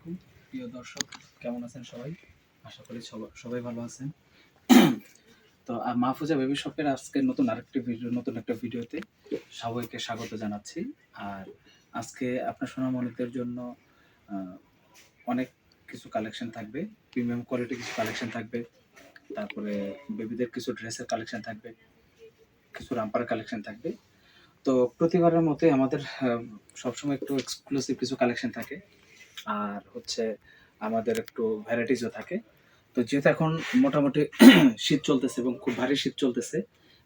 আলাইকুম। প্রিয় দর্শক, কেমন আছেন সবাই? আশা করি সবাই ভালো আছেন। তো মাহফুজা বেবি শপের আজকে নতুন আরেকটি ভিডিও, নতুন একটা ভিডিওতে সবাইকে স্বাগত জানাচ্ছি। আর আজকে আপনার সোনামণিদের জন্য অনেক কিছু কালেকশন থাকবে। প্রিমিয়াম কোয়ালিটি কিছু কালেকশন থাকবে। তারপরে বেবিদের কিছু ড্রেসের কালেকশন থাকবে। কিছু রাম্পার কালেকশন থাকবে। তো, প্রতিবারের মতোই আমাদের সবসময় একটু এক্সক্লুসিভ কিছু কালেকশন থাকে। আর হচ্ছে আমাদের একটু ভ্যারাইটিসও থাকে। তো যেহেতু এখন মোটামুটি শীত চলতেছে এবং খুব ভারী শীত চলতেছে,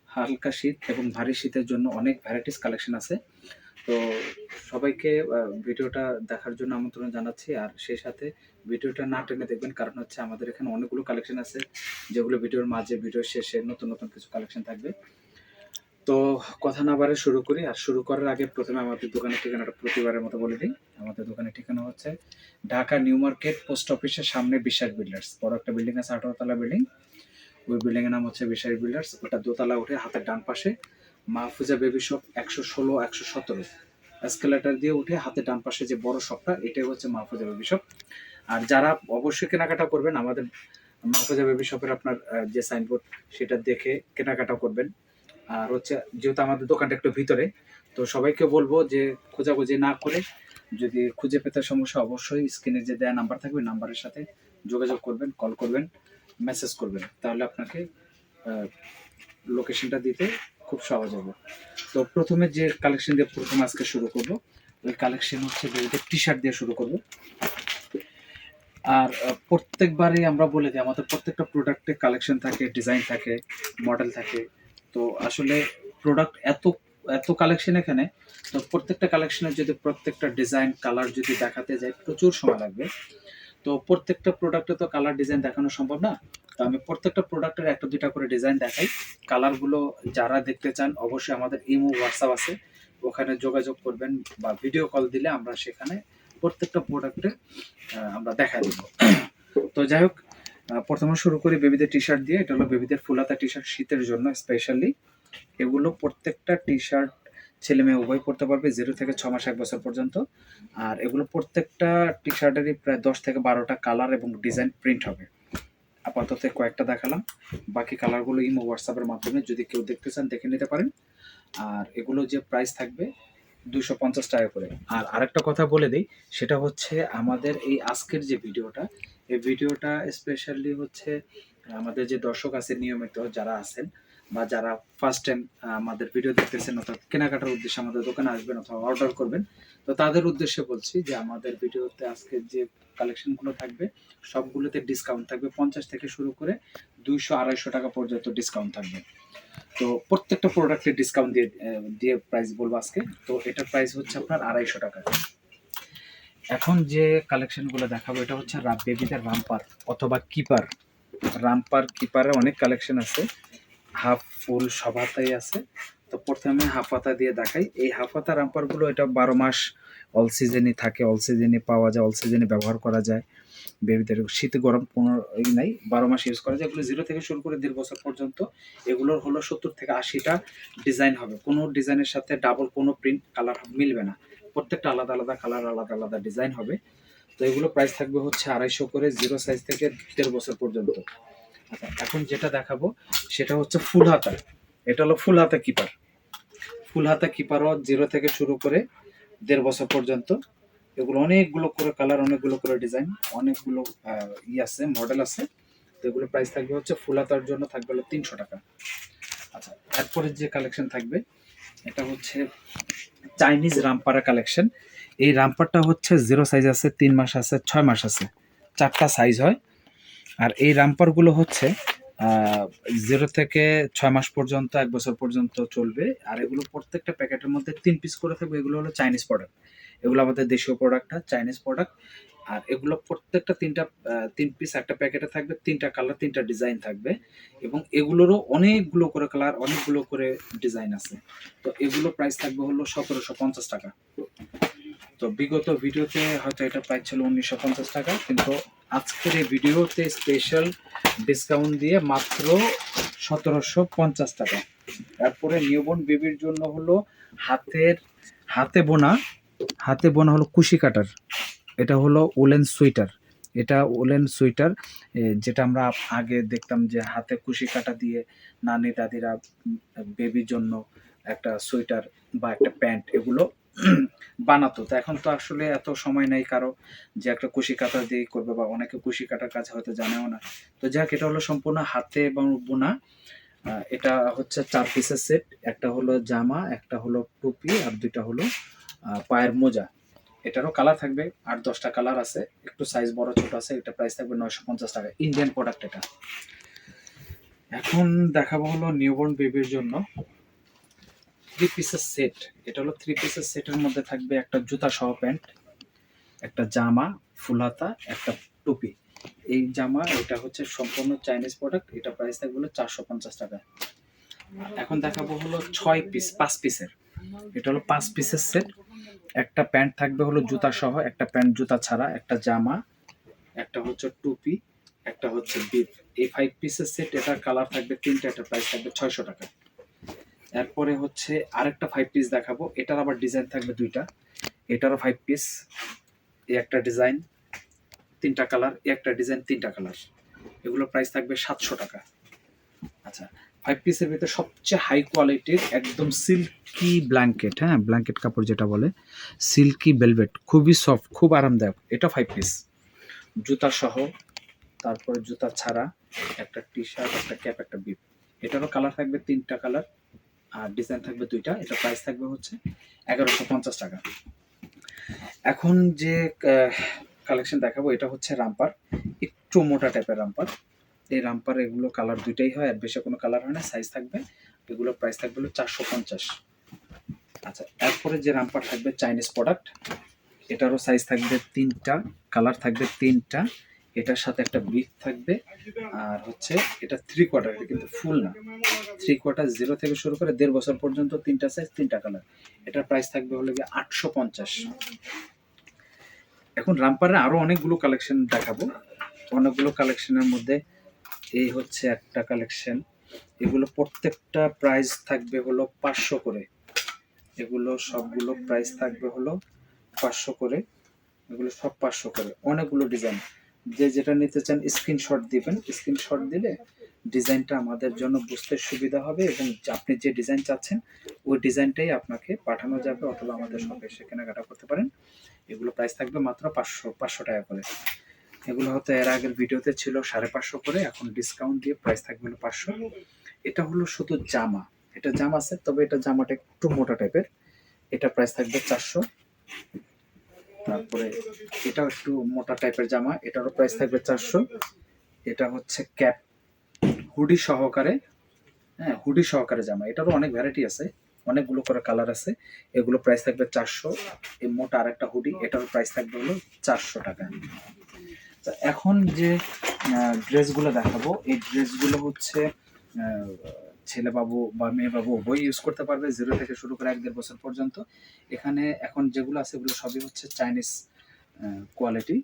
হালকা শীত এবং ভারী শীতের জন্য অনেক ভ্যারাইটিস কালেকশন আছে। তো সবাইকে ভিডিওটা দেখার জন্য আমন্ত্রণ জানাচ্ছি। আর সেই সাথে ভিডিওটা না টেনে দেখবেন, কারণ হচ্ছে আমাদের এখানে অনেকগুলো কালেকশন আছে, যেগুলো ভিডিওর মাঝে, ভিডিওর শেষে নতুন নতুন কিছু কালেকশন থাকবে। তো কথা না বারে শুরু করি, আর শুরু করার আগে প্রথমে আমাদের দোকানের ঠিকানাটা প্রতিবারের মতো বলে দিই। আমাদের দোকানের ঠিকানা হচ্ছে ঢাকা নিউ মার্কেট পোস্ট অফিসের সামনে বিশ্বাস বিল্ডার্স। বড় একটা বিল্ডিং আছে আঠারোতলা বিল্ডিং। ওই বিল্ডিং এর নাম হচ্ছে বিশ্বাস বিল্ডার্স। ওটা দোতলা উঠে হাতের ডান পাশে মাহফুজা বেবি শপ একশো ষোলো, একশো সতেরো। এসকেলেটার দিয়ে উঠে হাতের ডান পাশে যে বড় শপটা, এটাই হচ্ছে মাহফুজা বেবি শপ। আর যারা অবশ্যই কেনাকাটা করবেন, আমাদের মাহফুজা বেবি শপের আপনার যে সাইনবোর্ড সেটা দেখে কেনাকাটা করবেন। আর হচ্ছে যেহেতু আমাদের দোকানটা একটু ভিতরে, তো সবাইকে বলব যে খোঁজাখুঁজি না করে যদি খুঁজে পেতে সমস্যা অবশ্যই স্ক্রিনে যে দেয়া নাম্বার থাকবে নাম্বারের সাথে যোগাযোগ করবেন, কল করবেন মেসেজ করবেন। তাহলে আপনাকে লোকেশনটা দিতে খুব সহজ হবে। তো প্রথমে যে কালেকশন দিয়ে প্রথমে আজকে শুরু করব, ওই কালেকশন হচ্ছে টি শার্ট দিয়ে শুরু করব। আর প্রত্যেকবারই আমরা বলে দিই, আমাদের প্রত্যেকটা প্রোডাক্টে কালেকশন থাকে ডিজাইন থাকে মডেল থাকে। তো আসলে প্রোডাক্ট এত এত কালেকশন এখানে, তো প্রত্যেকটা কালেকশনের যদি প্রত্যেকটা ডিজাইন কালার যদি দেখাতে যায় প্রচুর সময় লাগবে। তো প্রত্যেকটা প্রোডাক্টে তো কালার ডিজাইন দেখানো সম্ভব না। তো আমি প্রত্যেকটা প্রোডাক্টের একটা দুইটা করে ডিজাইন দেখাই। কালারগুলো যারা দেখতে চান, অবশ্যই আমাদের ইমো হোয়াটসঅ্যাপ আছে। ওখানে যোগাযোগ করবেন বা ভিডিও কল দিলে আমরা সেখানে প্রত্যেকটা প্রোডাক্টে আমরা দেখা দেব। তো যাই হোক প্রথমে শুরু করি বেবিদের টি শার্ট দিয়ে। এটা হলো বেবিদের ফুলাতা টি শার্ট শীতের জন্য স্পেশালি এগুলো প্রত্যেকটা টি শার্ট ছেলে মেয়ে উভয় পড়তে পারবে জিরো থেকে ছ মাস, এক বছর পর্যন্ত। আর এগুলো প্রত্যেকটা টি শার্টেরই প্রায় দশ থেকে বারোটা কালার এবং ডিজাইন প্রিন্ট হবে। আপাতত কয়েকটা দেখালাম। বাকি কালারগুলো ইমো হোয়াটসঅ্যাপের মাধ্যমে যদি কেউ দেখতে চান, দেখে নিতে পারেন। আর এগুলো যে প্রাইস থাকবে দুশো পঞ্চাশ টাকা করে। আর আরেকটা কথা বলে দিই, সেটা হচ্ছে আমাদের এই আজকের যে ভিডিওটা এই ভিডিওটা স্পেশালি হচ্ছে আমাদের যে দর্শক আছে নিয়মিত যারা আছেন বা যারা ফার্স্ট টাইম আমাদের ভিডিও দেখতেছেন অর্থাৎ কেনাকাটার উদ্দেশ্যে আমাদের দোকানে আসবেন অথবা অর্ডার করবেন, তো তাদের উদ্দেশ্যে বলছি যে আমাদের ভিডিওতে আজকে যে কালেকশনগুলো থাকবে, সবগুলোতে ডিসকাউন্ট থাকবে, পঞ্চাশ থেকে শুরু করে দুইশো আড়াইশো টাকা পর্যন্ত ডিসকাউন্ট থাকবে। তো প্রত্যেকটা প্রোডাক্টের ডিসকাউন্ট দিয়ে দিয়ে প্রাইস বলব আজকে, তো এটার প্রাইস হচ্ছে আপনার আড়াইশো টাকা। এখন যে কালেকশনগুলো দেখাবো, এটা হচ্ছে রাম বেবিদের রামপার অথবা কিপার রামপার কিপারে অনেক কালেকশন আছে। হাফ ফুল সব আছে। তো প্রথমে হাফ হাতা দিয়ে দেখাই। এই হাফ হাতা রামপারগুলো এটা বারো মাস অল সিজনই থাকে অল সিজনই পাওয়া যায় অল সিজনে ব্যবহার করা যায়। বেবিদের শীত, গরম ই নাই, বারো মাস ইউজ করা যায়। এগুলো জিরো থেকে শুরু করে দেড় বছর পর্যন্ত। এগুলোর হলো সত্তর থেকে আশিটা ডিজাইন হবে। কোনো ডিজাইনের সাথে ডাবল কোনো প্রিন্ট কালার মিলবে না। প্রত্যেকটা আলাদা আলাদা কালার, আলাদা আলাদা ডিজাইন হবে। তো এগুলো প্রাইস থাকবে হচ্ছে আড়াইশো করে জিরো সাইজ থেকে দেড় বছর পর্যন্ত। আচ্ছা এখন যেটা দেখাবো, সেটা হচ্ছে ফুল হাতা। এটা হলো ফুল হাতা কিপার ফুল হাতা কিপারও জিরো থেকে শুরু করে দেড় বছর পর্যন্ত। এগুলো অনেকগুলো করে কালার অনেকগুলো করে ডিজাইন অনেকগুলো ই আছে মডেল আছে। তো এগুলো প্রাইস থাকবে হচ্ছে ফুল হাতার জন্য থাকবে হলো তিনশো টাকা। আচ্ছা এরপরে যে কালেকশন থাকবে, এটা হচ্ছে চাইনিজ রামপারা কালেকশন এই রামপারটা হচ্ছে জিরো সাইজ আছে, তিন মাস আছে, ছয় মাস আছে। চারটা সাইজ হয়। আর এই রামপারগুলো হচ্ছে জিরো থেকে ছয় মাস পর্যন্ত, এক বছর পর্যন্ত চলবে। আর এগুলো প্রত্যেকটা প্যাকেটের মধ্যে তিন পিস করে থাকবে। এগুলো হলো চাইনিজ প্রোডাক্ট এগুলো আমাদের দেশীয় প্রোডাক্ট না চাইনিজ প্রোডাক্ট আর এগুলো প্রত্যেকটা তিনটা তিন পিস একটা প্যাকেটে থাকবে, তিনটা কালার তিনটা ডিজাইন থাকবে এবং এগুলোরও অনেকগুলো করে কালার অনেকগুলো করে ডিজাইন আছে। তো এগুলো প্রাইস থাকবে হলো সতেরোশো পঞ্চাশ টাকা। তো বিগত ভিডিওতে হয়তো এটা প্রাইস ছিল উনিশশো পঞ্চাশ টাকা, কিন্তু আজকের এই ভিডিওতে স্পেশাল ডিসকাউন্ট দিয়ে মাত্র সতেরোশো পঞ্চাশ টাকা। তারপরে নিউবর্ন বেবির জন্য হলো হাতের, হাতে বোনা হাতে বোনা হলো কুশি কাটার। এটা হলো উলেন সুইটার এটা উলেন সুইটার যেটা আমরা আগে দেখতাম যে হাতে কুশি কাটা দিয়ে নানি দাদিরা বেবির জন্য একটা সোয়েটার বা একটা প্যান্ট এগুলো বানাতো। তো এখন তো আসলে এত সময় নেই কারও যে একটা কুশি কাটা দিয়ে করবে বা অনেকে কুশি কাটার কাজ হয়তো জানেও না। তো যাক, এটা হলো সম্পূর্ণ হাতে এবং বোনা। এটা হচ্ছে চার পিসের সেট। একটা হলো জামা, একটা হলো টুপি, আর দুইটা হলো পায়ের মোজা। এটারও কালার থাকবে। আট, দশটা কালার আছে। একটু সাইজ বড়, ছোট আছে, এটা প্রাইস থাকবে নয়শো পঞ্চাশ টাকা। ইন্ডিয়ান প্রোডাক্ট এটা। এখন দেখাবো হলো নিউবর্ন বেবির জন্য থ্রি পিসের সেট এটা হলো থ্রি পিসের সেটের মধ্যে থাকবে একটা জুতা সহ প্যান্ট, একটা জামা, ফুল হাতা, একটা টুপি। এই জামা, এটা হচ্ছে সম্পূর্ণ চাইনিজ প্রোডাক্ট এটা প্রাইস থাকবে হলো চারশো পঞ্চাশ টাকা। এখন দেখাবো হলো ছয় পিস পাঁচ পিসের এটা হলো পাঁচ পিসের সেট একটা প্যান্ট থাকবে হলো জুতা সহ, একটা প্যান্ট জুতা ছাড়া, একটা জামা, একটা হচ্ছে টুপি, একটা হচ্ছে বিপ এই ফাইভ পিসের সেট এটার কালার থাকবে, তিনটা এটার প্রাইস থাকবে ছয়শো টাকা। এরপরে হচ্ছে আরেকটা ফাইভ পিস দেখাবো। এটার আবার ডিজাইন থাকবে দুইটা। এটারও ফাইভ পিস এই একটা ডিজাইন তিনটা কালার এই একটা ডিজাইন তিনটা কালার এগুলোর প্রাইস থাকবে সাতশো টাকা। আচ্ছা ফাইভ পিসের ভিতরে সবচেয়ে হাই কোয়ালিটির একদম সিল্কি ব্ল্যাঙ্কেট হ্যাঁ? ব্ল্যাঙ্কেট কাপড় যেটা বলে সিল্কি ভেলভেট খুবই সফট খুব আরামদায়ক। এটা ফাইভ পিস জুতা সহ, তারপরে জুতা ছাড়া একটা টি শার্ট একটা ক্যাপ একটা বিপ এটারও কালার থাকবে তিনটা কালার আর ডিজাইন থাকবে দুইটা। এটা প্রাইস থাকবে হচ্ছে এগারোশো পঞ্চাশ টাকা। এখন যে কালেকশন দেখাবো, এটা হচ্ছে রামপার। একটু মোটা টাইপের রামপার। এই রামপার এগুলো কালার দুইটাই হয়, আর বেশি কোনো কালার হয় না সাইজ থাকবে। এগুলো প্রাইস থাকবে হলো চারশো পঞ্চাশ। আচ্ছা এরপরে যে রামপার থাকবে চাইনিজ প্রোডাক্ট এটারও সাইজ থাকবে তিনটা কালার থাকবে তিনটা। এটার সাথে একটা বিট থাকবে, আর হচ্ছে এটা থ্রি কোয়ার্টার এটা কিন্তু ফুল না। থ্রি কোয়ার্টার জিরো থেকে শুরু করে দেড় বছর পর্যন্ত তিনটা সাইজ তিনটা কালার এটার প্রাইস থাকবে হলো গিয়ে আটশো পঞ্চাশ। এখন রামপারে আরও অনেকগুলো কালেকশন দেখাবো। অনেকগুলো কালেকশনের মধ্যে এই হচ্ছে একটা কালেকশন এগুলো প্রত্যেকটা প্রাইস থাকবে হলো পাঁচশো করে। এগুলো সবগুলো প্রাইস থাকবে হলো পাঁচশো করে। এগুলো সব পাঁচশো করে। অনেকগুলো ডিজাইন যে যেটা নিতে চান স্ক্রিনশট দিবেন। স্ক্রিনশট দিলে ডিজাইনটা আমাদের জন্য বুঝতে সুবিধা হবে এবং আপনি যে ডিজাইন চাচ্ছেন, ওই ডিজাইনটাই আপনাকে পাঠানো যাবে অথবা আমাদের শপে এসে কেনাকাটা করতে পারেন। এগুলো প্রাইস থাকবে মাত্র পাঁচশো পাঁচশো টাকা করে। এগুলো হয়তো এর আগের ভিডিওতে ছিল সাড়ে পাঁচশো করে, এখন ডিসকাউন্ট দিয়ে প্রাইস থাকবে হলো পাঁচশো। এটা হলো শুধু জামা। এটা জামা আছে, তবে এটা জামাটা একটু মোটা টাইপের এটা প্রাইস থাকবে চারশো। তারপরে এটাও একটু মোটা টাইপের জামা, এটারও প্রাইস থাকবে চারশো। এটা হচ্ছে ক্যাপ হুডি সহকারে। হ্যাঁ হুডি সহকারে জামা। এটারও অনেক ভ্যারাইটি আছে, অনেকগুলো করে কালার আছে। এগুলো প্রাইস থাকবে চারশো। এই মোটা আরেকটা হুডি এটারও প্রাইস থাকবে হলো চারশো টাকা। তা এখন যে ড্রেসগুলো দেখাবো, এই ড্রেসগুলো হচ্ছে ছেলে বাবু বা মেয়ে বাবু উভয় ইউজ করতে পারবে জিরো থেকে শুরু করে এক দেড় বছর পর্যন্ত। এখানে এখন যেগুলো আছে, এগুলো সবই হচ্ছে চাইনিজ কোয়ালিটি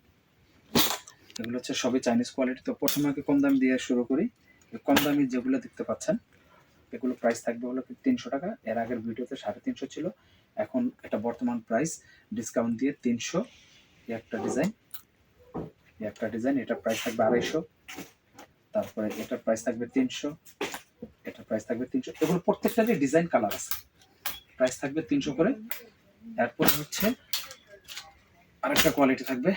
এগুলো হচ্ছে সবই চাইনিজ কোয়ালিটি তো প্রথমে আগে কম দাম দিয়ে শুরু করি। কম দামি যেগুলো দেখতে পাচ্ছেন, এগুলো প্রাইস থাকবে হলো তিনশো টাকা। এর আগের ভিডিওতে সাড়ে তিনশো ছিল। এখন এটা বর্তমান প্রাইস ডিসকাউন্ট দিয়ে তিনশো। একটা ডিজাইন একটা ডিজাইন এটা প্রাইস থাকবে আড়াইশো। তারপরে এটার প্রাইস থাকবে তিনশো। এটার প্রাইস থাকবে তিনশো। এগুলো প্রত্যেকটারই ডিজাইন কালার আছে। প্রাইস থাকবে তিনশো করে। এরপর হচ্ছে আরেকটা কোয়ালিটি থাকবে।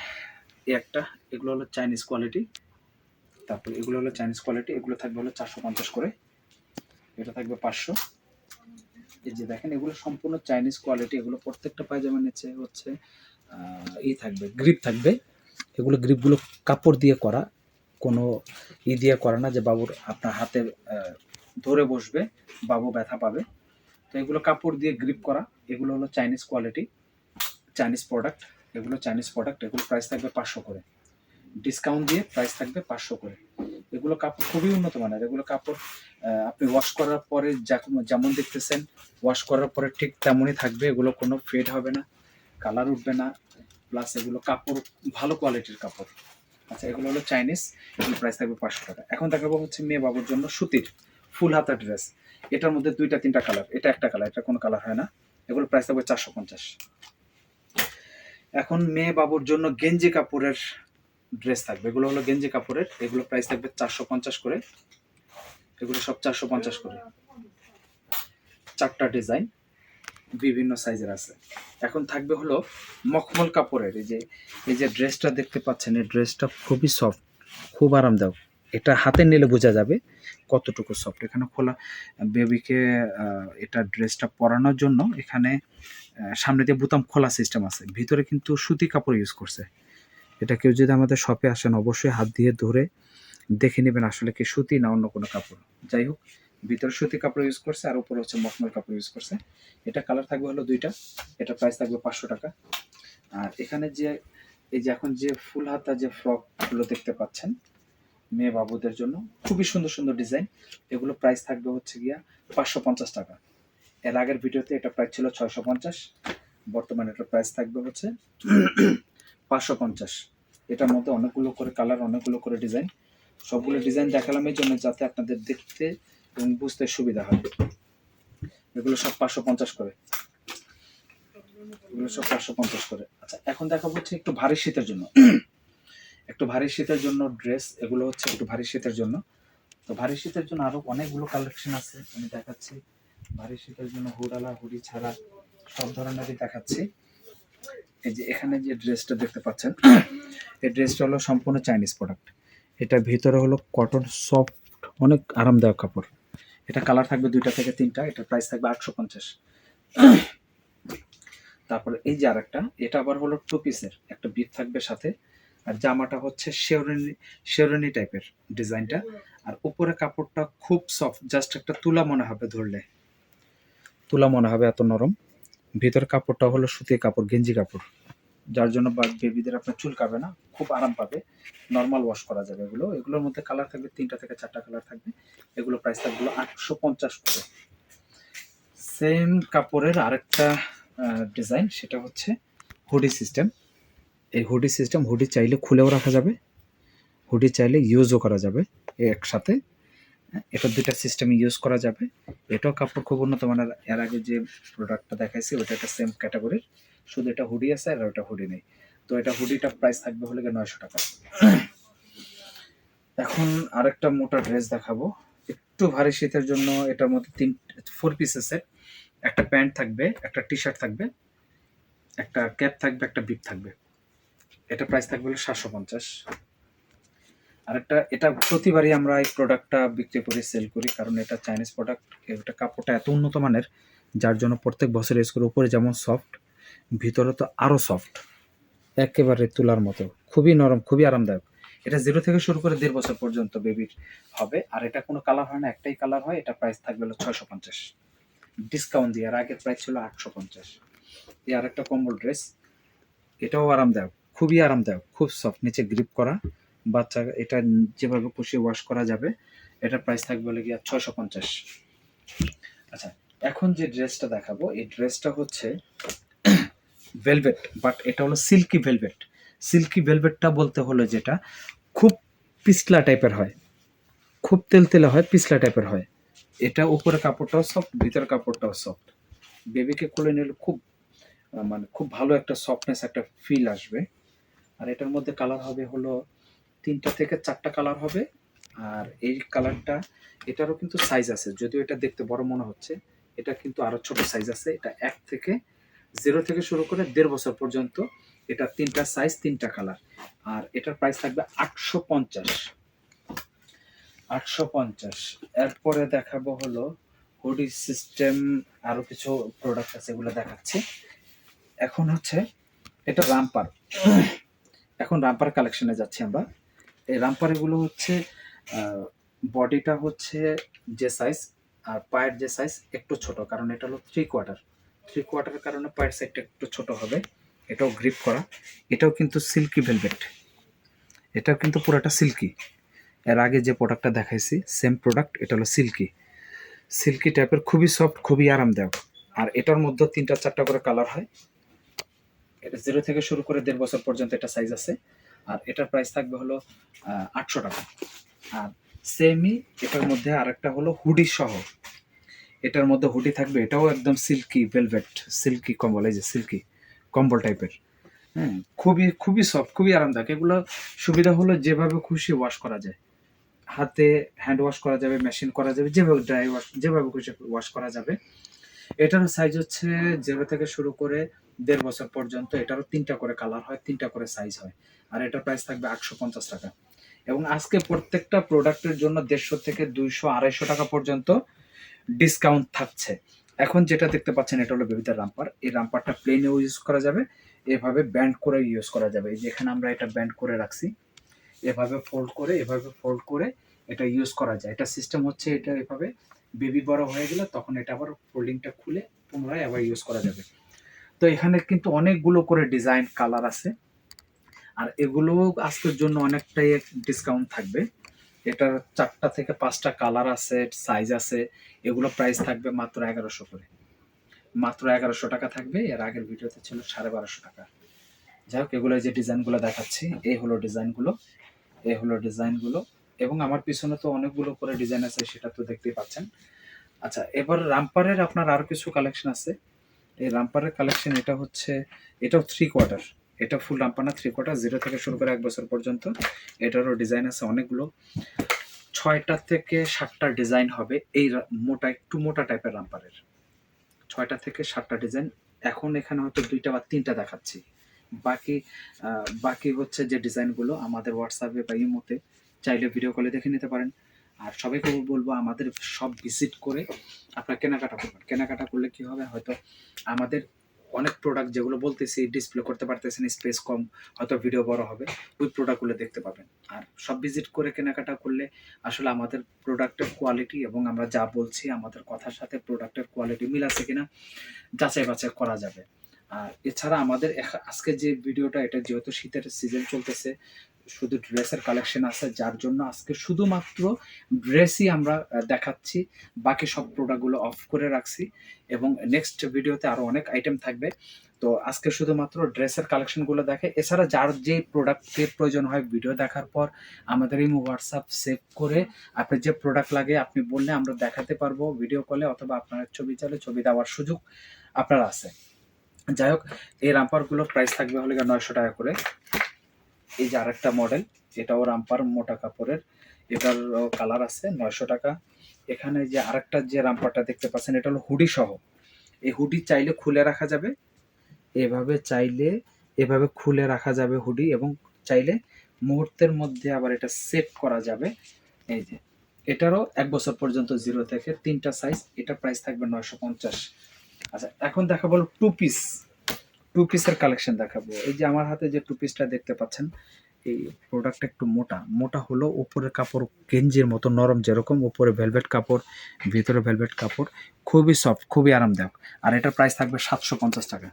একটা, এগুলো হলো চাইনিজ কোয়ালিটি তারপরে এগুলো হলো চাইনিজ কোয়ালিটি এগুলো থাকবে হলো চারশো পঞ্চাশ করে। এটা থাকবে পাঁচশো। এই যে দেখেন, এগুলো সম্পূর্ণ চাইনিজ কোয়ালিটি এগুলো প্রত্যেকটা পায়জামা নিচে হচ্ছে ই থাকবে গ্রিপ থাকবে। এগুলো গ্রিপগুলো কাপড় দিয়ে করা, কোনো ই দিয়ে করা না যে বাবুর আপনার হাতে ধরে বসবে, বাবু ব্যথা পাবে। তো এগুলো কাপড় দিয়ে গ্রিপ করা, এগুলো হলো চাইনিজ কোয়ালিটি চাইনিজ প্রোডাক্ট এগুলো চাইনিজ প্রোডাক্ট এগুলো প্রাইস থাকবে পাঁচশো করে। ডিসকাউন্ট দিয়ে প্রাইস থাকবে পাঁচশো করে। এগুলো কাপড় খুবই উন্নত মানের। এগুলো কাপড় আপনি ওয়াশ করার পরে যেমন দেখতেছেন ওয়াশ করার পরে ঠিক তেমনই থাকবে। এগুলো কোনো ফেড হবে না কালার উঠবে না। প্লাস এগুলো কাপড়, ভালো কোয়ালিটির কাপড়। আচ্ছা এগুলো হলো চাইনিজ এগুলো প্রাইস থাকবে পাঁচশো টাকা। এখন দেখাবো হচ্ছে মেয়ে বাবুর জন্য সুতির ফুল হাতা ড্রেস এটার মধ্যে দুইটা, তিনটা কালার এটা একটা কালার এটা কোনো কালার হয় না। এগুলো প্রাইস থাকবে চারশো পঞ্চাশ। এখন মেয়ে বাবুর জন্য গেঞ্জি কাপড়ের ড্রেস থাকবে। এগুলো হলো গেঞ্জি কাপড়ের, এগুলো প্রাইস থাকবে চারশো পঞ্চাশ করে। এগুলো সব চারশো পঞ্চাশ করে। চারটা ডিজাইন বিভিন্ন সাইজের আছে। এখন থাকবে হলো মখমল কাপড়ের। এই যে এই যে ড্রেসটা দেখতে পাচ্ছেন, এই ড্রেসটা খুবই সফট খুব আরামদায়ক। এটা হাতে নিলে বোঝা যাবে কতটুকু সফট এখানে খোলা বেবিকে এটা ড্রেসটা পরানোর জন্য এখানে সামনে দিয়ে বোতাম খোলা সিস্টেম আছে। ভিতরে কিন্তু সুতি কাপড় ইউজ করছে। এটা কেউ যদি আমাদের শপে আসেন, অবশ্যই হাত দিয়ে ধরে দেখে নেবেন আসলে কি সুতি না অন্য কোনো কাপড়। যাই হোক ভিতরে সুতি কাপড় ইউজ করছে, আর উপরে হচ্ছে মখমল কাপড় ইউজ করছে। এটা কালার থাকবে হলো দুইটা, এটা প্রাইস থাকবে পাঁচশো টাকা। আর এখানে যে, এই যে এখন যে ফুল হাতা যে ফ্রকগুলো দেখতে পাচ্ছেন, মেয়ে বাবুদের জন্য, খুবই সুন্দর সুন্দর ডিজাইন এগুলো প্রাইস থাকবে হচ্ছে গিয়া পাঁচশো পঞ্চাশ টাকা। এর আগের ভিডিওতে এটা প্রাইস ছিল ছয়শো পঞ্চাশ, বর্তমানে এটার প্রাইস থাকবে হচ্ছে পাঁচশো পঞ্চাশ। এটার মধ্যে অনেকগুলো করে কালার অনেকগুলো করে ডিজাইন সবগুলো ডিজাইন দেখালাম এই জন্য যাতে আপনাদের দেখতে বুঝতে সুবিধা হয়। এগুলো সব পাঁচশো পঞ্চাশ করে। এগুলো সব পাঁচশো পঞ্চাশ করে। আচ্ছা এখন দেখাবো হচ্ছে একটু ভারী শীতের জন্য। একটু ভারী শীতের জন্য ড্রেস, এগুলো হচ্ছে একটু ভারী শীতের জন্য। তো ভারী শীতের জন্য আরও অনেকগুলো কালেকশন আছে, আমি দেখাচ্ছি। ভারী শীতের জন্য হুডালা, হুডি ছাড়া সব ধরনেরই দেখাচ্ছি। এই যে এখানে যে ড্রেসটা দেখতে পাচ্ছেন, এই ড্রেসটা হলো সম্পূর্ণ চাইনিজ প্রোডাক্ট। এটা ভিতরে হলো কটন সফট, অনেক আরামদায়ক কাপড়। এটা কালার থাকবে দুইটা থেকে তিনটা এটা প্রাইস থাকবে আটশো পঞ্চাশ। তারপরে এই যে আরেকটা, এটা আবার হলো টু পিসের একটা বিট থাকবে সাথে, আর জামাটা হচ্ছে শেরনি শেরনি টাইপের ডিজাইনটা। আর উপরে কাপড়টা খুব সফট জাস্ট একটা তুলা মনে হবে ধরলে। তুলা মনে হবে এত নরম। ভিতর কাপড়টা হলো সুতির কাপড়, গেঞ্জি কাপড়। যার জন্য বেবিদের আপনার চুল কাবে না, খুব আরাম পাবে। নর্মাল ওয়াশ করা যাবে এগুলো। এগুলোর মধ্যে কালার থাকবে, তিনটা থেকে চারটা কালার থাকবে। এগুলো প্রাইস থাকবে আটশো পঞ্চাশ করে। সেম কাপড়ের আরেকটা ডিজাইন সেটা হচ্ছে হুডি সিস্টেম এই হুডি সিস্টেম হুডি চাইলে খুলেও রাখা যাবে। হুডি চাইলে ইউজও করা যাবে একসাথে। এটার দুইটা সিস্টেম ইউজ করা যাবে। এটাও কাপড় খুব উন্নত মানের। এর আগে যে প্রোডাক্টটা দেখাইছি, ওটা একটা সেম ক্যাটাগরির শুধু এটা হুডি আছে আর ওটা হুডি নেই। তো এটা হুডিটা প্রাইস থাকবে হলে নয়শো টাকা। এখন আরেকটা মোটা ড্রেস দেখাবো। একটু ভারী শীতের জন্য এটার মধ্যে তিন ফোর পিসেসের একটা প্যান্ট থাকবে, একটা টি শার্ট থাকবে, একটা ক্যাপ থাকবে, একটা বিপ থাকবে। এটা প্রাইস থাকবে হলো সাতশো পঞ্চাশ। আর একটা এটা প্রতিবারই আমরা এই প্রোডাক্টটা বিক্রি করি সেল করি, কারণ এটা চাইনিজ প্রোডাক্ট এটা কাপড়টা এত উন্নত মানের, যার জন্য প্রত্যেক বছর ইউজ করে। উপরে যেমন সফট ভিতরে তো আরও সফট একেবারে তুলার মতো। খুবই নরম, খুবই আরামদায়ক। এটা জিরো থেকে শুরু করে দেড় বছর পর্যন্ত বেবির হবে। আর এটা কোনো কালার হয় না, একটাই কালার হয়। এটা প্রাইস থাকবে হলো ছয়শো পঞ্চাশ। ডিসকাউন্ট দিয়ে। আর আগের প্রাইস ছিল আটশো পঞ্চাশ। এই আর একটা কম্বল ড্রেস এটাও আরামদায়ক, খুবই আরামদায়ক, খুব সফট নিচে গ্রিপ করা। বাচ্চা এটা যেভাবে খুশি ওয়াশ করা যাবে এটার প্রাইস থাকবে হলে গিয়ে ছয়শো পঞ্চাশ। আচ্ছা এখন যে ড্রেসটা দেখাবো, এই ড্রেসটা হচ্ছে ভেলভেট বাট এটা হলো সিল্কি ভেলভেট সিল্কি ভেলভেটটা বলতে হলো যেটা খুব পিছলা টাইপের হয়। খুব তেলতেলে হয়, পিছলা টাইপের হয়। এটা উপরে কাপড়টাও সফট ভিতরে কাপড়টাও সফট বেবিকে কোলে নিলে খুব মানে খুব ভালো একটা সফটনেস একটা ফিল আসবে। আর এটার মধ্যে কালার হবে হলো তিনটা থেকে চারটা কালার হবে। আর এই কালারটা এটারও কিন্তু সাইজ আছে। যদিও এটা দেখতে বড় মনে হচ্ছে, এটা কিন্তু আরও ছোট সাইজ আছে। এটা এক থেকে জিরো থেকে শুরু করে দেড় বছর পর্যন্ত এটা তিনটা সাইজ তিনটা কালার আর এটার প্রাইস থাকবে আটশো পঞ্চাশ। আটশো পঞ্চাশ। এরপরে দেখাবো হলো হুডি সিস্টেম আরও কিছু প্রোডাক্ট আছে এগুলো দেখাচ্ছি। এখন হচ্ছে এটা রামপার এখন রামপার কালেকশনে যাচ্ছি আমরা। এই রামপার এগুলো হচ্ছে বডিটা হচ্ছে যে সাইজ আর পায়ের যে সাইজ একটু ছোট, কারণ এটা হলো থ্রি কোয়ার্টার থ্রি কোয়ার্টারের কারণে পায়ের সাইডটা একটু ছোট হবে। এটাও গ্রিপ করা। এটাও কিন্তু সিল্কি ভেলভেট এটাও কিন্তু পুরোটা সিল্কি এর আগে যে প্রোডাক্টটা দেখাইছি সেম প্রোডাক্ট এটা হলো সিল্কি সিল্কি টাইপের খুবই সফট খুবই আরামদায়ক। আর এটার মধ্যে তিনটা চারটা করে কালার হয়। এটা জিরো থেকে শুরু করে দেড় বছর পর্যন্ত এটা সাইজ আছে। আর এটার প্রাইস থাকবে হলো আটশো টাকা। আর সেমই এটার মধ্যে আরেকটা হলো হুডি সহ। এটার মধ্যে হুডি থাকবে, এটাও একদম সিল্কি ভেলভেট সিল্কি কম্বল, এই যে সিল্কি কম্বল টাইপের হ্যাঁ খুবই খুবই সফট খুবই আরামদায়ক। এগুলো সুবিধা হলো যেভাবে খুশি ওয়াশ করা যায়। হাতে হ্যান্ড ওয়াশ করা যাবে মেশিন করা যাবে, যেভাবে ড্রাই ওয়াশ যেভাবে খুশি ওয়াশ করা যাবে। এটারও সাইজ হচ্ছে জিরো থেকে শুরু করে দেড় বছর পর্যন্ত, এটারও তিনটা করে কালার হয়, তিনটা করে সাইজ হয়। আর এটার প্রাইস থাকবে আটশো পঞ্চাশ টাকা। এবং আজকে প্রত্যেকটা প্রোডাক্টের জন্য দেড়শো থেকে দুইশো আড়াইশো টাকা পর্যন্ত ডিসকাউন্ট থাকছে। এখন যেটা দেখতে পাচ্ছেন, এটা হলো বেবিদের রাম্পার। এই রাম্পারটা প্লেনেও ইউজ করা যাবে, এভাবে ব্যান্ড করে ইউজ করা যাবে। এই যে এখানে আমরা এটা ব্যান্ড করে রাখছি, এভাবে ফোল্ড করে, এভাবে ফোল্ড করে এটা ইউজ করা যায়। এটা সিস্টেম হচ্ছে এটা এভাবে বেবি বড় হয়ে গেলে তখন এটা আবার ফোল্ডিংটা খুলে পুনরায় আবার ইউজ করা যাবে। তো এখানে কিন্তু অনেকগুলো করে ডিজাইন কালার আছে। আর এগুলো আজকের জন্য অনেকটাই ডিসকাউন্ট থাকবে। এটার চারটা থেকে পাঁচটা কালার আছে সাইজ আছে, এগুলো প্রাইস থাকবে মাত্র এগারোশো করে। মাত্র এগারোশো টাকা থাকবে, এর আগের ভিডিওতে ছিল সাড়ে বারোশো টাকা। যাই হোক, এগুলো যে ডিজাইনগুলো দেখাচ্ছি এই হলো ডিজাইনগুলো এই হলো ডিজাইনগুলো, এবং আমার পিছনে তো অনেকগুলো করে ডিজাইন আছে, সেটা তো দেখতেই পাচ্ছেন। আচ্ছা এবার রামপারের আপনার আরও কিছু কালেকশন আছে। এই রামপারের কালেকশন এটা হচ্ছে, এটাও থ্রি কোয়ার্টার এটা ফুল রামপার না থ্রি কোয়ার্টার জিরো থেকে শুরু করে এক বছর পর্যন্ত। এটারও ডিজাইন আছে অনেকগুলো। ছয়টা থেকে সাতটা ডিজাইন হবে এই মোটা, একটু মোটা টাইপের রামপারের ছয়টা থেকে সাতটা ডিজাইন এখন এখানে হয়তো দুইটা বা তিনটা দেখাচ্ছি। বাকি বাকি হচ্ছে যে ডিজাইনগুলো আমাদের হোয়াটসঅ্যাপে বা ইমোতে চাইলে ভিডিও কলে দেখে নিতে পারেন। আর সবাইকে বলব আমাদের সব ভিজিট করে আপনারা কেনাকাটা করবেন। কেনাকাটা করলে কি হবে? হয়তো আমাদের অনেক প্রোডাক্ট যেগুলো বলতেছি ডিসপ্লে করতে পারতেছেন স্পেস কম, হয়তো ভিডিও বড় হবে, ওই প্রোডাক্টগুলো দেখতে পাবেন। আর সব ভিজিট করে কেনাকাটা করলে আসলে আমাদের প্রোডাক্টের কোয়ালিটি এবং আমরা যা বলছি, আমাদের কথার সাথে প্রোডাক্টের কোয়ালিটি মিল আছে কিনা, যাচাই বাছাই করা যাবে। আর এছাড়া আমাদের আজকে যে ভিডিওটা এটা যেহেতু শীতের সিজন চলতেছে শুধু ড্রেসের কালেকশন আছে, যার জন্য আজকে শুধুমাত্র ড্রেসই আমরা দেখাচ্ছি। বাকি সব প্রোডাক্টগুলো অফ করে রাখছি এবং নেক্সট ভিডিওতে আরও অনেক আইটেম থাকবে। তো আজকে শুধুমাত্র ড্রেসের কালেকশনগুলো দেখে, এছাড়া যার যে প্রোডাক্টের প্রয়োজন হয় ভিডিও দেখার পর আমাদের এই হোয়াটসঅ্যাপ সেভ করে আপনার যে প্রোডাক্ট লাগে আপনি বললে আমরা দেখাতে পারব ভিডিও কলে অথবা আপনার ছবি চালে ছবি দেওয়ার সুযোগ আপনার আছে। যাই হোক, এই রাম্পারগুলোর প্রাইস থাকবে হলে নয়শো টাকা করে। এই যে আরেকটা মডেল এটাও রাম্পার মোটা কাপড়ের, এটার কালার আছে নয়শো টাকা। এখানে যে আরেকটা যে রাম্পারটা দেখতে পাচ্ছেন, এটা হলো হুডি সহ। এই হুডি চাইলে খুলে রাখা যাবে, এভাবে চাইলে, এভাবে খুলে রাখা যাবে হুডি এবং চাইলে মুহূর্তের মধ্যে আবার এটা সেট করা যাবে। এই যে, এটারও এক বছর পর্যন্ত জিরো থেকে তিনটা সাইজ এটা প্রাইস থাকবে নয়শো পঞ্চাশ। আচ্ছা এখন দেখাবো টু পিস টু পিসের কালেকশন দেখাবো। এই যে আমার হাতে যে টু পিসটা দেখতে পাচ্ছেন, এই প্রোডাক্টটা একটু মোটা। মোটা হলো উপরের কাপড় গেঞ্জির মতো নরম যেরকম, উপরে ভেলভেট কাপড়, ভিতরে ভেলভেট কাপড়, খুবই সফট খুবই আরামদায়ক। আর এটার প্রাইস থাকবে সাতশো পঞ্চাশ টাকা।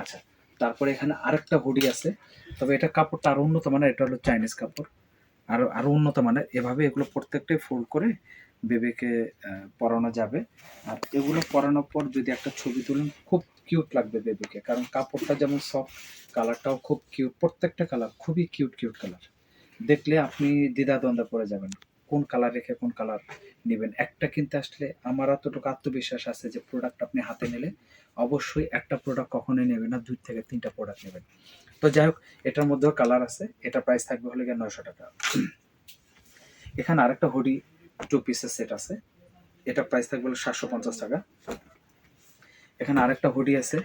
আচ্ছা তারপরে এখানে আরেকটা হুডি আছে। তবে এটা কাপড়টা আরও উন্নত মানের, এটা হলো চাইনিজ কাপড়। আরও আরও উন্নত মানের, এভাবে এগুলো প্রত্যেকটাই ফোল্ড করে বেবিকে পরানো যাবে। আর এগুলো পরানোর পর যদি একটা ছবি তুলেন, খুব কিউট লাগবে বেবিকে কারণ কাপড়টা যেমন সফট কালারটাও খুব কিউট প্রত্যেকটা কালার খুবই কিউট কিউট কালার দেখলে আপনি দ্বিধাদ্বন্দ্বে পড়ে যাবেন, কোন কালার রেখে কোন কালার নেবেন। একটা কিনতে আসলে আমার এতটুকু আত্মবিশ্বাস আছে যে প্রোডাক্ট আপনি হাতে নিলে অবশ্যই একটা প্রোডাক্ট কখনোই নেবেন না, দুই থেকে তিনটা প্রোডাক্ট নেবেন। তো যাই হোক, এটার মধ্যেও কালার আছে, এটা প্রাইস থাকবে হলে গিয়ে নয়শো টাকা। এখানে আরেকটা হুডি টু পিসের সেট আছে। এটা প্রাইস থাকবে হলো সাতশো পঞ্চাশ টাকা। এখানে আরেকটা হুডি আছে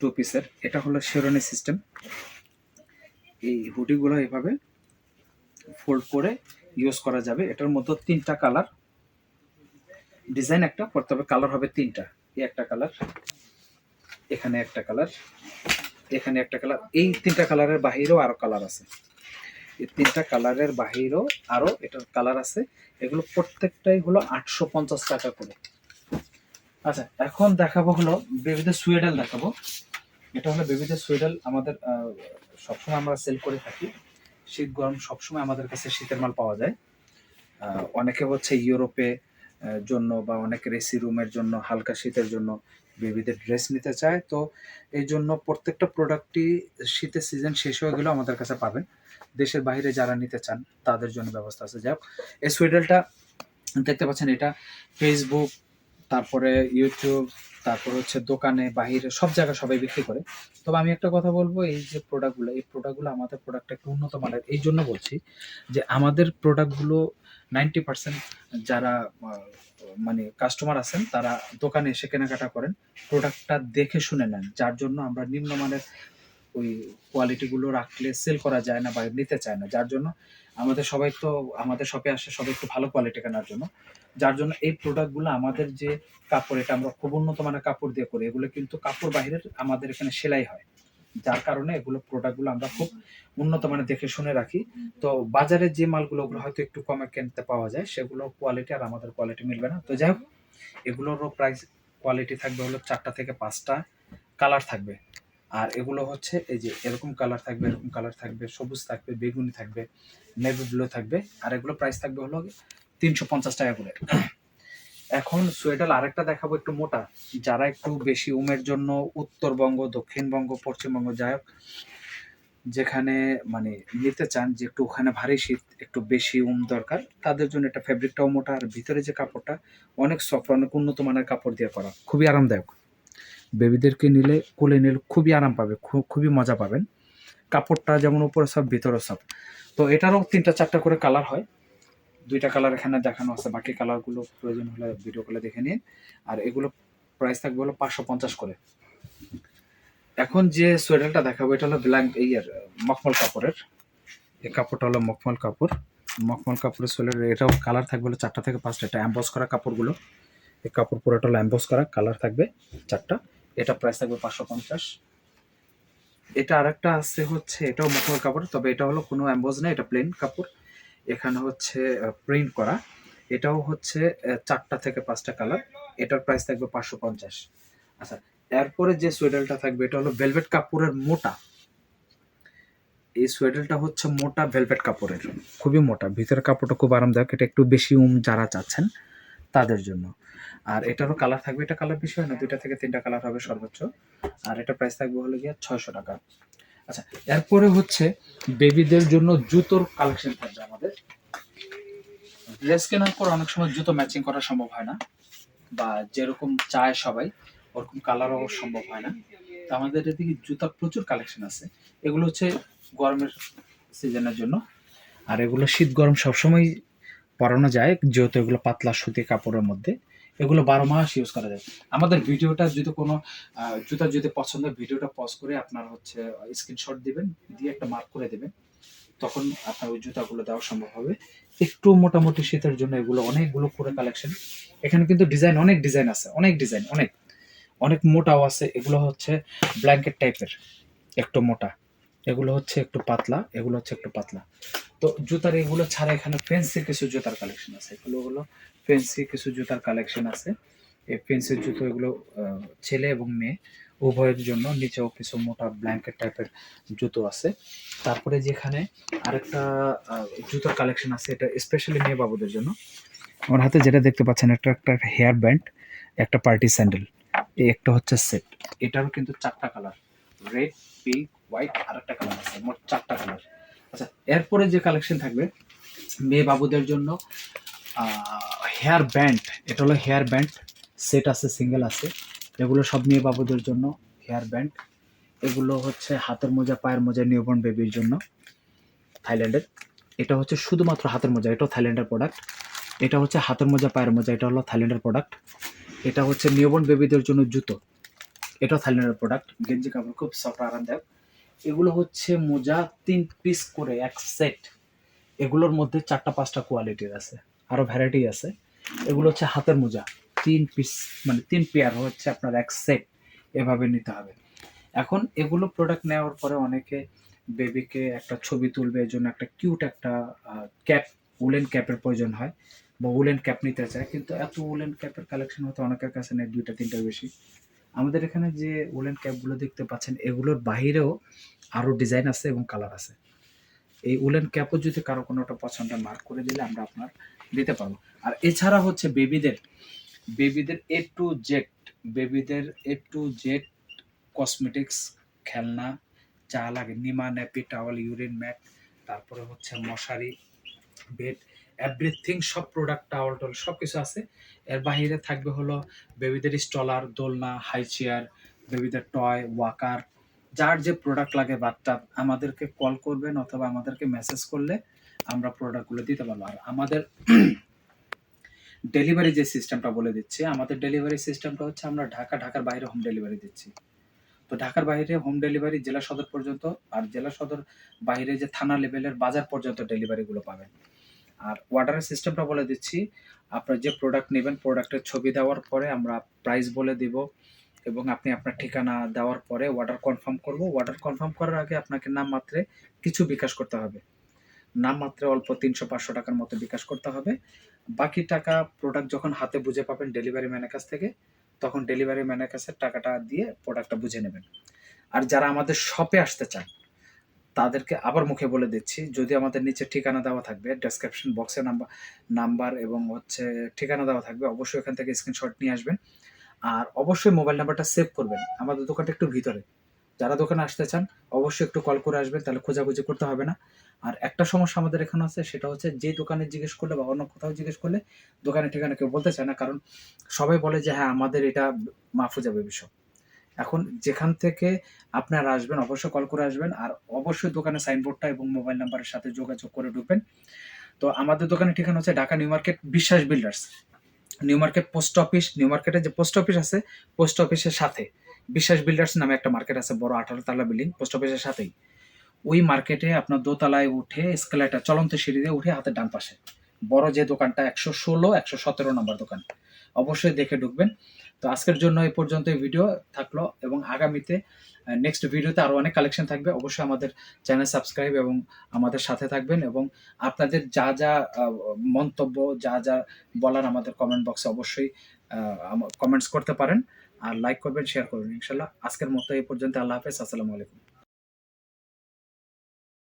টু পিসের এটা হলো শেরনি সিস্টেম এই হুডিগুলো এভাবে ফোল্ড করে ইউজ করা যাবে। এটার মধ্যে তিনটা কালার ডিজাইন একটা করতে হবে কালার হবে তিনটা। এই একটা কালার এখানে একটা কালার এখানে একটা কালার এই তিনটা কালারের বাহিরেও আরও কালার আছে। এই তিনটা কালারের বাহিরেও আরও এটার কালার আছে। এগুলো প্রত্যেকটাই হলো আটশো পঞ্চাশ টাকা করে। আচ্ছা এখন দেখাবো হলো বেবিদের সুয়েডাল দেখাবো। এটা হলো বেবিদের সুয়েডাল আমাদের সবসময় আমরা সেল করে থাকি। শীত, গরম সবসময় আমাদের কাছে শীতের মাল পাওয়া যায়। অনেকে হচ্ছে ইউরোপে জন্য বা অনেকের এসি রুমের জন্য, হালকা শীতের জন্য বেবিদের ড্রেস নিতে চায়। তো এই জন্য প্রত্যেকটা প্রোডাক্টই শীতের সিজন শেষ হয়ে গেলেও আমাদের কাছে পাবেন। দেশের বাইরে যারা নিতে চান, তাদের জন্য ব্যবস্থা আছে। যাই এই সোয়েটারটা দেখতে পাচ্ছেন, এটা ফেসবুক তারপরে ইউটিউব তারপর হচ্ছে দোকানে, বাহিরে সব জায়গায় সবাই বিক্রি করে। তবে আমি একটা কথা বলব, এই যে প্রোডাক্টগুলো এই প্রোডাক্টগুলো আমাদের প্রোডাক্টটা একটু উন্নত মানের, এই জন্য বলছি যে আমাদের প্রোডাক্টগুলো নাইনটি পার্সেন্ট যারা মানে কাস্টমার আছেন, তারা দোকানে এসে কেনাকাটা করেন প্রোডাক্টটা দেখে শুনে নেন, যার জন্য আমরা নিম্নমানের ওই কোয়ালিটিগুলো রাখলে সেল করা যায় না বা নিতে চায় না। যার জন্য আমাদের সবাই তো, আমাদের শপে আসে সবাই একটু ভালো কোয়ালিটি কেনার জন্য। যার জন্য এই প্রোডাক্টগুলো আমাদের যে কাপড়, এটা আমরা খুব উন্নত মানের কাপড় দিয়ে করি। এগুলো কিন্তু কাপড় বাহিরের আমাদের এখানে সেলাই হয়। যার কারণে এগুলো প্রোডাক্টগুলো আমরা খুব উন্নত মানের দেখে শুনে রাখি। তো বাজারে যে মালগুলো ওগুলো হয়তো একটু কমে কিনতে পাওয়া যায়, সেগুলো কোয়ালিটি আর আমাদের কোয়ালিটি মিলবে না। তো যাই হোক, এগুলোরও প্রাইস কোয়ালিটি থাকবে হলো চারটা থেকে পাঁচটা কালার থাকবে। আর এগুলো হচ্ছে এই যে এরকম কালার থাকবে, এরকম কালার থাকবে, সবুজ থাকবে, বেগুনি থাকবে নেভি ব্লু থাকবে, আর এগুলো প্রাইস থাকবে হলো তিনশো পঞ্চাশ টাকা করে। এখন সোয়েটার আরেকটা দেখাবো একটু মোটা, যারা একটু বেশি উমের জন্য উত্তরবঙ্গ, দক্ষিণবঙ্গ, পশ্চিমবঙ্গ যাই হোক, যেখানে মানে নিতে চান যে একটু ওখানে ভারী শীত, একটু বেশি উম দরকার, তাদের জন্য এটা ফেব্রিকটাও মোটা, আর ভিতরে যে কাপড়টা, অনেক সফট অনেক উন্নত মানের কাপড় দিয়ে করা, খুবই আরামদায়ক। বেবিদেরকে নিলে কোলে নিলে খুবই আরাম পাবে খুবই মজা পাবেন। কাপড়টা যেমন উপরে সব, ভিতরে সব। তো এটারও তিনটা চারটা করে কালার হয়। দুইটা কালার এখানে দেখানো আছে, বাকি কালারগুলো প্রয়োজন হলে ভিডিও কলে দেখে নিন। আর এগুলো প্রাইস থাকবে হলো পাঁচশো পঞ্চাশ করে। এখন যে সোয়েটারটা দেখাবো, এটা হলো ব্ল্যাঙ্ক ইয়ার, মখমল কাপড়ের। এই কাপড়টা হলো মখমল কাপড়। মখমল কাপড়ের সোয়েটার এটাও কালার থাকবে হলো চারটা থেকে পাঁচটা। এটা অ্যাম্বস করা কাপড়গুলো। এই কাপড় পুরোটা হলো অ্যাম্বস করা, কালার থাকবে চারটা। এটা প্রাইস থাকবে পাঁচশো পঞ্চাশ। এটা আরেকটা আছে হচ্ছে, এটাও মখমল কাপড়, তবে এটা হলো কোনো অ্যাম্বোজ না, এটা প্লেন কাপড়। এখানে হচ্ছে প্রিন্ট করা। এটাও হচ্ছে চারটা থেকে পাঁচটা কালার এটার প্রাইস থাকবে পাঁচশো পঞ্চাশ। আচ্ছা এরপরে যে সোয়েটারটা থাকবে, এটা হলো ভেলভেট কাপড়ের মোটা। এই সোয়েটারটা হচ্ছে মোটা ভেলভেট কাপড়ের, খুবই মোটা। ভিতরের কাপড়টা খুব আরামদায়ক, এটা একটু বেশি উম যারা চাচ্ছেন, তাদের জন্য। আর এটারও কালার থাকবে, এটা কালার বেশি হয় না, দুইটা থেকে তিনটা কালার হবে সর্বোচ্চ। আর এটা প্রাইস থাকবে হলো গিয়ে ছয়শো টাকা। আচ্ছা এরপরে হচ্ছে বেবিদের জন্য জুতোর কালেকশন থাকবে আমাদের। ড্রেস কেনার পর অনেক সময় জুতো ম্যাচিং করা সম্ভব হয় না, বা যেরকম চায় সবাই, ওরকম কালারও সম্ভব হয় না। তো আমাদের এদিকে জুতার প্রচুর কালেকশন আছে। এগুলো হচ্ছে গরমের সিজনের জন্য। আর এগুলো শীত গরম সবসময় পরানো যায়, যেহেতু এগুলো পাতলা সুতি কাপড়ের মধ্যে। এগুলো বারো মাস ইউজ করা যায়। আমাদের ভিডিওটা যদি কোনো জুতা যদি পছন্দ হয় ভিডিওটা পজ করে আপনার হচ্ছে স্ক্রিনশট দিবেন, দিয়ে একটা মার্ক করে দেবেন, তখন আপনার ওই জুতাগুলো দেওয়া সম্ভব হবে। একটু মোটামুটি শীতের জন্য এগুলো অনেকগুলো করে কালেকশন এখানে কিন্তু ডিজাইন অনেক ডিজাইন আছে, অনেক ডিজাইন অনেক। অনেক মোটাও আছে, এগুলো হচ্ছে ব্ল্যাঙ্কেট টাইপের একটু মোটা। এগুলো হচ্ছে একটু পাতলা, এগুলো হচ্ছে একটু পাতলা। তো জুতার এগুলো ছাড়া এখানে ফেন্সি কিছু জুতার কালেকশন আছে। এগুলো হলো ফেন্সি কিছু জুতার কালেকশন আছে। এই ফেন্সির জুতো এগুলো ছেলে এবং মেয়ে, উভয়ের জন্য নিচেও কিছু মোটা ব্ল্যাঙ্কেট টাইপের জুতো আছে। তারপরে যেখানে আরেকটা জুতোর কালেকশন আছে, এটা স্পেশালি মেয়ে বাবুদের জন্য। আমার হাতে যেটা দেখতে পাচ্ছেন একটা একটা হেয়ার ব্যান্ড একটা পার্টি স্যান্ডেল এই একটা হচ্ছে সেট এটারও কিন্তু চারটা কালার রেড পিঙ্ক হোয়াইট আর একটা কালার আছে, মোট চারটা কালার আচ্ছা এরপরে যে কালেকশন থাকবে, মেয়ে বাবুদের জন্য হেয়ার ব্যান্ড এটা হলো হেয়ার ব্যান্ড সেট আছে সিঙ্গেল আছে। এগুলো সব মেয়ে বাবুদের জন্য হেয়ার ব্যান্ড এগুলো হচ্ছে হাতের মোজা, পায়ের মোজা নিউবর্ন বেবির জন্য থাইল্যান্ডের। এটা হচ্ছে শুধুমাত্র হাতের মোজা, এটাও থাইল্যান্ডের প্রোডাক্ট এটা হচ্ছে হাতের মোজা, পায়ের মোজা, এটা হলো থাইল্যান্ডের প্রোডাক্ট এটা হচ্ছে নিউবর্ন বেবিদের জন্য জুতো, এটাও থাইল্যান্ডের প্রোডাক্ট গেঞ্জি কাপড় খুব সফট আরামদায়ক। এগুলো হচ্ছে মোজা তিন পিস করে, এক সেট এগুলোর মধ্যে চারটা, পাঁচটা কোয়ালিটির আছে। আরও ভ্যারাইটি আছে। এগুলো হচ্ছে হাতের মোজা। তিন পিস মানে তিন পেয়ার হচ্ছে আপনার এক সেট এভাবে নিতে হবে। এখন এগুলো প্রোডাক্ট নেওয়ার পরে অনেকে বেবিকে একটা ছবি তুলবে এর জন্য একটা কিউট একটা ক্যাপ উলেন ক্যাপের প্রয়োজন হয় বা উলেন ক্যাপ নিতে চায়। কিন্তু এত উলেন ক্যাপের কালেকশন হয়তো অনেকের কাছে নেই, দুইটা, তিনটার বেশি। আমাদের এখানে যে উলেন ক্যাপগুলো দেখতে পাচ্ছেন, এগুলোর বাহিরেও আরও ডিজাইন আছে এবং কালার আছে। এই উলেন ক্যাপও যদি কারও কোনোটা পছন্দ মার্ক করে দিলে আমরা আপনার দিতে পারব। আর এছাড়া হচ্ছে বেবিদের বেবিদের এ টু জেড বেবিদের এ টু জেড কসমেটিক্স খেলনা, যা লাগে নিমা, ন্যাপি, টাওয়াল, ইউরিন, ম্যাট, তারপরে হচ্ছে মশারি, বেড এভরিথিং সব প্রোডাক্ট টাওয়াল টল সব কিছু আছে। এর বাইরে থাকবে হলো বেবিদের স্টলার দোলনা হাই চেয়ার বেবিদের টয় ওয়াকার যার যে প্রোডাক্ট লাগে বাচ্চা, আমাদেরকে কল করবেন অথবা আমাদেরকে মেসেজ করলে আমরা প্রোডাক্টগুলো দিতে পারব। আর আমাদের ডেলিভারি যে সিস্টেমটা বলে দিচ্ছি, আমাদের ডেলিভারি সিস্টেমটা হচ্ছে আমরা ঢাকা, ঢাকার বাইরে হোম ডেলিভারি দিচ্ছি। তো ঢাকার বাইরে হোম ডেলিভারি জেলা সদর পর্যন্ত আর জেলা সদর বাইরে যে থানা লেভেলের বাজার পর্যন্ত ডেলিভারিগুলো পাবেন। আর অর্ডারের সিস্টেমটা বলে দিচ্ছি, আপনার যে প্রোডাক্ট নেবেন প্রোডাক্টের ছবি দেওয়ার পরে আমরা প্রাইস বলে দিব এবং আপনি আপনার ঠিকানা দেওয়ার পরে অর্ডার কনফার্ম করব। অর্ডার কনফার্ম করার আগে আপনাকে নাম মাত্রে কিছু বিকাশ করতে হবে। নাম মাত্রে অল্প তিনশো পাঁচশো টাকার মতো বিকাশ করতে হবে। বাকি টাকা প্রোডাক্ট যখন হাতে বুঝে পাবেন ডেলিভারি ম্যানের কাছ থেকে, তখন ডেলিভারি ম্যানের কাছে টাকাটা দিয়ে প্রোডাক্টটা বুঝে নেবেন। আর যারা আমাদের শপে আসতে চান, তাদেরকে আবার মুখে বলে দিচ্ছি, যদি আমাদের নিচে ঠিকানা দেওয়া থাকবে ডেসক্রিপশন বক্সে নাম্বার নাম্বার এবং হচ্ছে ঠিকানা দেওয়া থাকবে, অবশ্যই এখান থেকে স্ক্রিনশট নিয়ে আসবেন। আর অবশ্যই মোবাইল নাম্বারটা সেভ করবেন। আমাদের দোকানটা একটু ভিতরে। যারা দোকানে আসতে চান, অবশ্যই একটু কল করে আসবেন, তাহলে খোঁজাখুঁজি করতে হবে না। আর একটা সমস্যা আমাদের এখানে আছে, সেটা হচ্ছে যে দোকানে জিজ্ঞেস করলে বা অন্য কোথাও জিজ্ঞেস করলে দোকানের ঠিকানা কেউ বলতে চায় না, কারণ সবাই বলে যে হ্যাঁ আমাদের এটা মাহফুজা শপ এখন যেখান থেকে আপনারা আসবেন, অবশ্যই কল করে আসবেন, আর অবশ্যই দোকানে সাইনবোর্ডটা এবং মোবাইল নাম্বারের সাথে যোগাযোগ করে ঢুকবেন। তো আমাদের দোকানের ঠিকানা হচ্ছে Dhaka new market Biswas Builders. New market post office, new মার্কেটে যে পোস্ট অফিস আছে, পোস্ট অফিসের সাথে। বিশ্বাস বিল্ডার্স নামে একটা মার্কেট আছে, বড় আঠারো তালা বিল্ডিং পোস্ট অফিসের সাথেই। ওই মার্কেটে আপনার দোতলায় উঠে স্কেলারটা চলন্ত সিঁড়ি দিয়ে উঠে হাতের ডান পাশে। বড় যে দোকানটা, একশো ষোলো, একশো সতেরো নম্বর দোকান। অবশ্যই দেখে ঢুকবেন। তো আজকের জন্য এই পর্যন্ত ভিডিও থাকল এবং আগামীতে নেক্সট ভিডিওতে আরও অনেক কালেকশন থাকবে। অবশ্যই আমাদের চ্যানেল সাবস্ক্রাইব এবং আমাদের সাথে থাকবেন এবং আপনাদের যা যা মন্তব্য, যা যা বলার আমাদের কমেন্ট বক্সে অবশ্যই কমেন্টস করতে পারেন। আর লাইক করবেন শেয়ার করবেন ইনশাল্লাহ। আজকের মতো এই পর্যন্ত আল্লাহ হাফেজ আসসালামু আলাইকুম।